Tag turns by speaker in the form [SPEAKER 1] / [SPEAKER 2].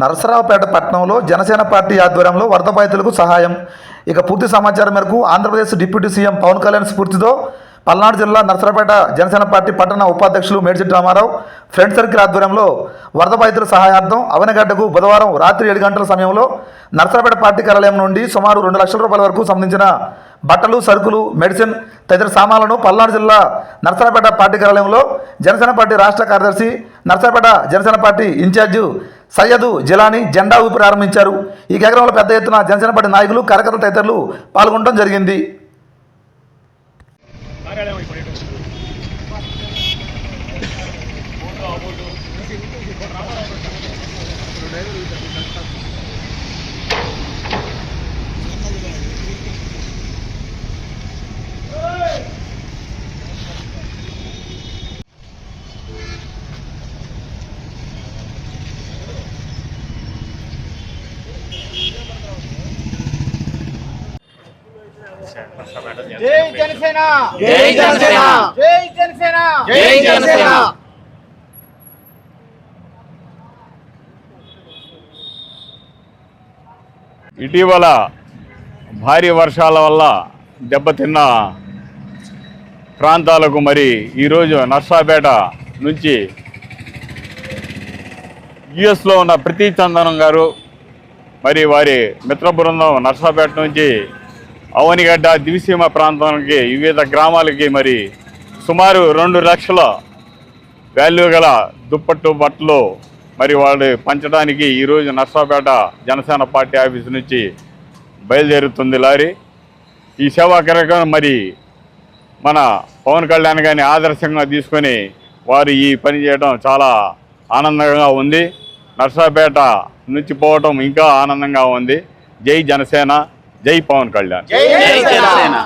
[SPEAKER 1] నరసరావుపేట పట్టణంలో జనసేన పార్టీ ఆధ్వర్యంలో వరద బాధితులకు సహాయం. ఇక పూర్తి సమాచారం మేరకు ఆంధ్రప్రదేశ్ డిప్యూటీ సీఎం పవన్ కళ్యాణ్ స్ఫూర్తితో పల్నాడు జిల్లా నరసరావుపేట జనసేన పార్టీ పట్టణ ఉపాధ్యక్షులు మేడిచెట్టి రామారావు ఫ్రెండ్ సర్కిల్ ఆధ్వర్యంలో వరద బాధితుల సహాయార్థం అవనగడ్డకు బుధవారం రాత్రి ఏడు గంటల సమయంలో నరసరావుపేట పార్టీ కార్యాలయం నుండి సుమారు రెండు లక్షల రూపాయల వరకు సంబంధించిన బట్టలు సరుకులు మెడిసిన్ తదితర సామాన్లను పల్నాడు జిల్లా నర్సరాపేట పార్టీ కార్యాలయంలో జనసేన పార్టీ రాష్ట్ర కార్యదర్శి Narasaraopet Janasena party in charge Syed Jilani జెండా ఊపి ప్రారంభించారు. ఈ కార్యక్రమంలో పెద్ద ఎత్తున జనసేన పార్టీ నాయకులు కార్యకర్తలు తదితరులు పాల్గొనడం జరిగింది.
[SPEAKER 2] జై జనసేన!
[SPEAKER 3] జై జనసేన!
[SPEAKER 2] జై జనసేన!
[SPEAKER 3] జై జనసేన!
[SPEAKER 4] ఇటీవల భారీ వర్షాల వల్ల దెబ్బతిన్న ప్రాంతాలకు మరి ఈరోజు నర్సాపేట నుంచి యుఎస్లో ఉన్న ప్రతి చందనం గారు మరి వారి మిత్ర బృందం నర్సాపేట నుంచి అవనిగడ్డ దివిసీమ ప్రాంతానికి వివిధ గ్రామాలకి మరి సుమారు రెండు లక్షల వాల్యూ గల దుప్పట్టు బట్టలు మరి వాళ్ళు పంచడానికి ఈరోజు నర్సాపేట జనసేన పార్టీ ఆఫీస్ నుంచి బయలుదేరుతుంది లారీ. ఈ సేవా కార్యక్రమం మరి మన పవన్ కళ్యాణ్ గారిని ఆదర్శంగా తీసుకొని వారు ఈ పని చేయడం చాలా ఆనందంగా ఉంది. నర్సాపేట నుంచి పోవటం ఇంకా ఆనందంగా ఉంది. జై జనసేన. జై పవన్ కళ్యాణ్.
[SPEAKER 2] జై
[SPEAKER 3] జై జనసేన